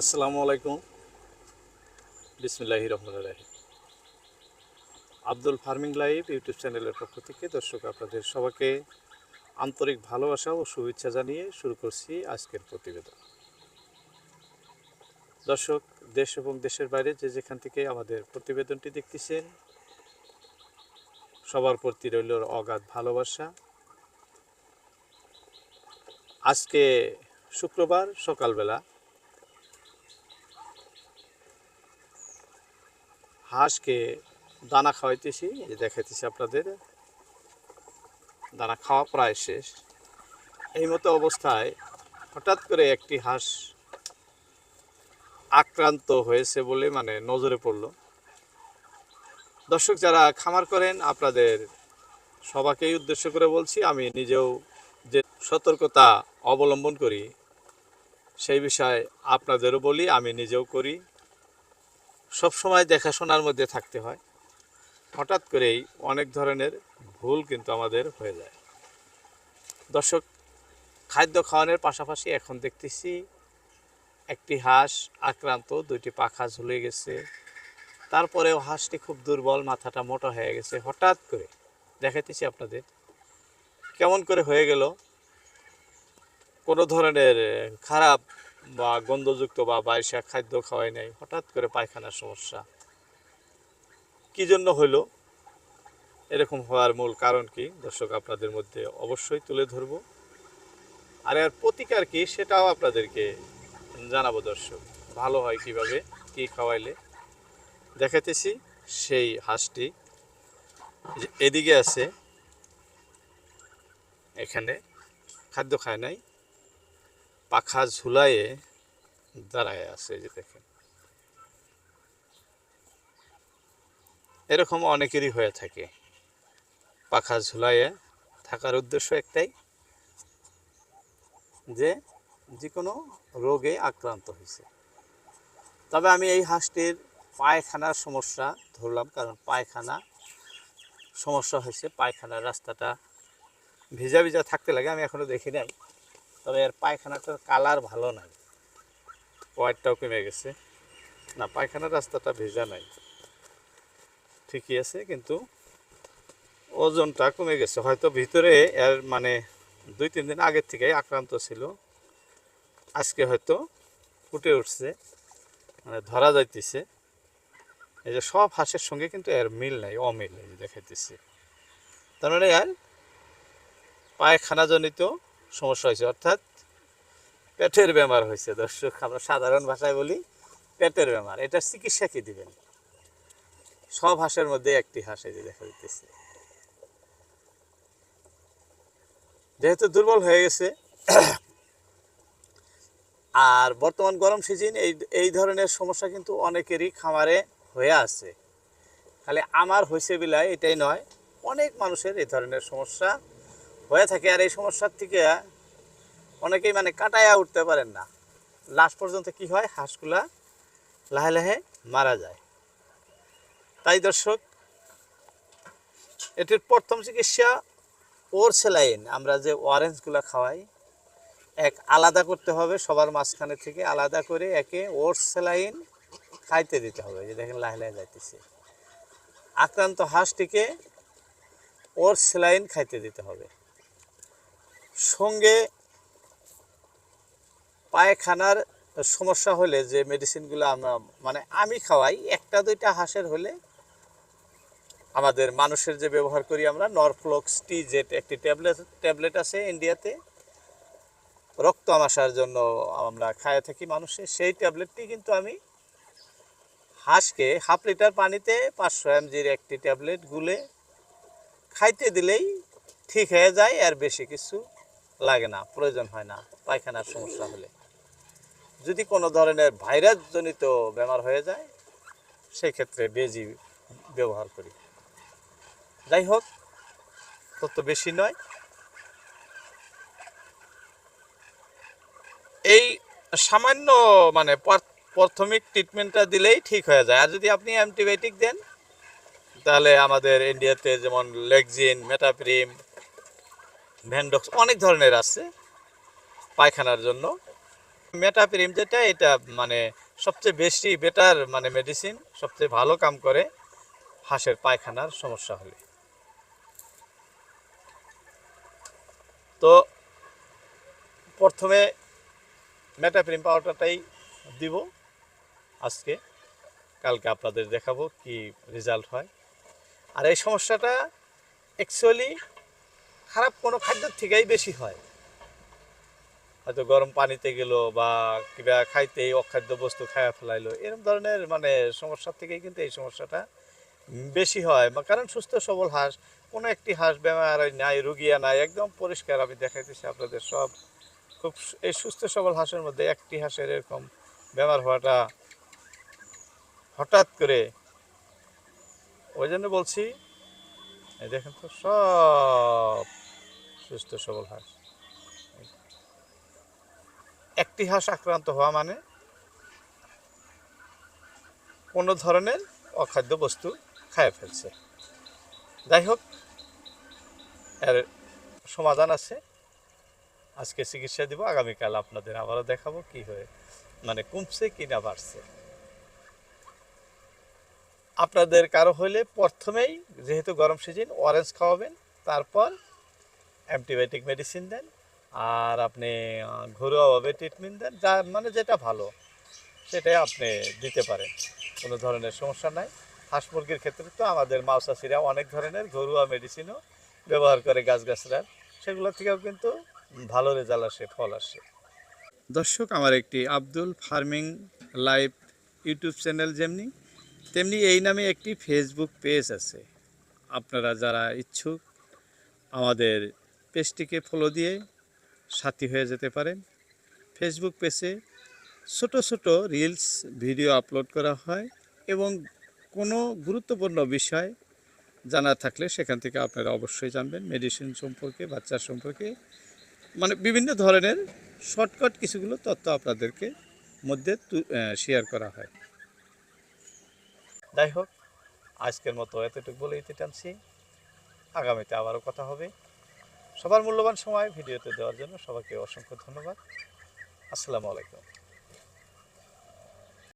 আসসালামু আলাইকুম। বিসমিল্লাহি রহমান রাহিম। আব্দুল ফার্মিং লাইভ ইউটিউব চ্যানেলের পক্ষ থেকে দর্শক আপনাদের সবাইকে আন্তরিক ভালোবাসা ও শুভেচ্ছা জানিয়ে শুরু করছি আজকের প্রতিবেদন। দর্শক, দেশ এবং দেশের বাইরে যে যেখান থেকে আমাদের প্রতিবেদনটি দেখতেছেন, সবার প্রতি রইল অগাধ ভালোবাসা। আজকে শুক্রবার সকালবেলা হাঁসকে দানা খাওয়াইতেছি যে দেখাইতেছি আপনাদের। দানা খাওয়া প্রায় শেষ। এই মতো অবস্থায় হঠাৎ করে একটি হাঁস আক্রান্ত হয়েছে বলে মানে নজরে পড়ল। দর্শক, যারা খামার করেন, আপনাদের সবাকেই উদ্দেশ্য করে বলছি, আমি নিজেও যে সতর্কতা অবলম্বন করি, সেই বিষয়ে আপনাদেরও বলি, আমি নিজেও করি। সব সময় দেখাশোনার মধ্যে থাকতে হয়। হঠাৎ করেই অনেক ধরনের ভুল কিন্তু আমাদের হয়ে যায়। দর্শক, খাদ্য খাওয়ানোর পাশাপাশি এখন দেখতেছি একটি হাঁস আক্রান্ত, দুইটি পাখা ঝুলে গেছে। তারপরেও হাঁসটি খুব দুর্বল, মাথাটা মোটা হয়ে গেছে। হঠাৎ করে দেখাইতেছি আপনাদের কেমন করে হয়ে গেল। কোনো ধরনের খারাপ বা গন্ধযুক্ত বা বাইশা খাদ্য খাওয়াই নাই, হঠাৎ করে পায়খানার সমস্যা। কি জন্য হইল? এরকম হওয়ার মূল কারণ কি? দর্শক, আপনাদের মধ্যে অবশ্যই তুলে ধরব। আর এর প্রতিকার কি সেটাও আপনাদেরকে জানাব, দর্শক। ভালো হয় কীভাবে, কি খাওয়াইলে? দেখাতেছি সেই হাঁসটি। এদিকে আছে। এখানে খাদ্য খায় নাই। পাখা ঝুলাইয়ে দাঁড়ায় আছে যে দেখেন। এরকম অনেকেরই হয়ে থাকে। পাখা ঝুলাইয়ে থাকার উদ্দেশ্য একটাই, যে যে কোনো রোগে আক্রান্ত হয়েছে। তবে আমি এই হাঁসটির পায়খানার সমস্যা ধরলাম, কারণ পায়খানা সমস্যা হয়েছে, পায়খানার রাস্তাটা ভিজা ভিজা থাকতে লাগে, আমি এখনও দেখি নাই। তবে এর পায়খানাটার কালার ভালো নাই হোয়াইটটাও কমে গেছে। না, পায়খানার রাস্তাটা ভেজা নাই। ঠিকই আছে, কিন্তু ওজনটা কমে গেছে। হয়তো ভিতরে এর মানে দুই, তিন দিন আগের থেকেই আক্রান্ত ছিল। আজকে হয়তো ফুটে উঠছে মানে ধরা যাইতেছে। এই যে সব হাঁসের সঙ্গে কিন্তু এর মিল নাই, অমিল, এই দেখাইতেছে। তার মানে আর পায়খানাজনিত সমস্যা হয়েছে, অর্থাৎ পেটের বেমার হয়েছে। দর্শক, আমরা সাধারণ ভাষায় বলি পেটের বেমার। এটা চিকিৎসা কি দিবেন? সব হাঁসের মধ্যে একটি হাঁস এই যে দেখা দিতেছে যেহেতু দুর্বল হয়ে গেছে, আর বর্তমান গরম সিজন, এই এই ধরনের সমস্যা কিন্তু অনেকেরই খামারে হয়ে আছে। খালি আমার হয়েছে বিলায় এটাই নয়, অনেক মানুষের এই ধরনের সমস্যা হয়ে থাকে আর এই সমস্যার থেকে অনেকেই মানে কাটায়া উঠতে পারেন না। লাস্ট পর্যন্ত কি হয়? হাঁসগুলা লাহে লাহে মারা যায়। তাই দর্শক, এটির প্রথম চিকিৎসা ওর সেলাইন। আমরা যে অরেঞ্জগুলো খাওয়াই, এক আলাদা করতে হবে, সবার মাঝখানে থেকে আলাদা করে একে ওর সেলাইন খাইতে দিতে হবে। যে দেখেন লাহে লাহে যাইতেছে। আক্রান্ত হাঁসটিকে ওর সেলাইন খাইতে দিতে হবে। সঙ্গে পায়খানার সমস্যা হলে যে মেডিসিনগুলো আমরা মানে আমি খাওয়াই, একটা দুইটা হাঁসের হলে আমাদের মানুষের যে ব্যবহার করি আমরা নরফ্লক্স টি জেট একটি ট্যাবলেট ট্যাবলেট আছে ইন্ডিয়াতে রক্ত আমাশার জন্য আমরা খাইয়ে থাকি মানুষের। সেই ট্যাবলেটটি কিন্তু আমি হাঁসকে হাফ লিটার পানিতে পাঁচশো এমজির একটি ট্যাবলেট গুলে খাইতে দিলেই ঠিক হয়ে যায়, আর বেশি কিছু লাগে না, প্রয়োজন হয় না, পায়খানার সমস্যা হলে। যদি কোনো ধরনের ভাইরাস জনিত বেমার হয়ে যায়, সেক্ষেত্রে বেজি ব্যবহার করি। যাই হোক, তত বেশি নয়। এই সামান্য মানে প্রাথমিক ট্রিটমেন্টটা দিলেই ঠিক হয়ে যায়। আর যদি আপনি অ্যান্টিবায়োটিক দেন, তাহলে আমাদের ইন্ডিয়াতে যেমন লেগজিন মেটাপ্রিম ভ্যান্ডক্স অনেক ধরনের আছে পায়খানার জন্য। মেটাপ্রিম যেটা, এটা মানে সবচেয়ে বেশি বেটার মানে মেডিসিন সবচেয়ে ভালো কাম করে হাঁসের পায়খানার সমস্যা হলে। তো প্রথমে মেটাপ্রিম পাউডারটাই দিব। আজকে, কালকে আপনাদের দেখাবো কি রেজাল্ট হয়। আর এই সমস্যাটা অ্যাকচুয়ালি খারাপ কোনো খাদ্যের থেকেই বেশি হয়। হয়তো গরম পানিতে গেল বা কিবা খাইতে অখাদ্য বস্তু খায়া ফেলাইলো এরকম ধরনের মানে সমস্যা থেকেই কিন্তু এই সমস্যাটা বেশি হয়। কারণ সুস্থ সবল হাঁস, কোনো একটি হাঁস বেমার নাই রুগিয়া নাই, একদম পরিষ্কার। আমি দেখাইতেছি আপনাদের সব খুব এই সুস্থ সবল হাঁসের মধ্যে একটি হাঁসের এরকম বেমার হওয়াটা হঠাৎ করে ওই জন্য বলছি দেখেন তো সব সুস্থ সবল হাঁস একটি হাঁস আক্রান্ত হওয়া মানে কোনো ধরনের অখাদ্য বস্তু খায় ফেলছে। যাই হোক, এর সমাধান আছে। আজকে চিকিৎসা দিব, আগামীকাল আপনাদের আবারও দেখাবো কি হয়ে মানে কমছে কি না বাড়ছে। আপনাদের কারও হলে প্রথমেই যেহেতু গরম সিজন অরেঞ্জ খাওয়াবেন, তারপর অ্যান্টিবায়োটিক মেডিসিন দেন, আর আপনি ঘরোয়াভাবে ট্রিটমেন্ট দেন, যা মানে যেটা ভালো, সেটাই আপনি দিতে পারেন। কোনো ধরনের সমস্যা নাই। হাঁস মুরগির ক্ষেত্রে তো আমাদের মাউসাসিরা অনেক ধরনের ঘরোয়া মেডিসিনও ব্যবহার করে গাছগাছরার সেগুলো থেকেও কিন্তু ভালো রেজাল্ট আসে, ফল আসে। দর্শক, আমার একটি Abdul farming live YouTube channel যেমনি, তেমনি এই নামে একটি ফেসবুক পেজ আছে। আপনারা যারা ইচ্ছুক আমাদের পেজটিকে ফলো দিয়ে সাথী হয়ে যেতে পারেন। ফেসবুক পেজে ছোট ছোট রিলস ভিডিও আপলোড করা হয় এবং কোনো গুরুত্বপূর্ণ বিষয় জানা থাকলে সেখান থেকে আপনারা অবশ্যই জানবেন। মেডিসিন সম্পর্কে বাচ্চার সম্পর্কে মানে বিভিন্ন ধরনের শর্টকাট কিছুগুলো তথ্য আপনাদেরকে মধ্যে শেয়ার করা হয়। যাই হোক, আজকের মতো এতটুকু বলে ইতি টানছি। আগামীতে আবারও কথা হবে। সবার মূল্যবান সময় ভিডিওতে দেওয়ার জন্য সবাইকে অসংখ্য ধন্যবাদ। আসসালামু আলাইকুম।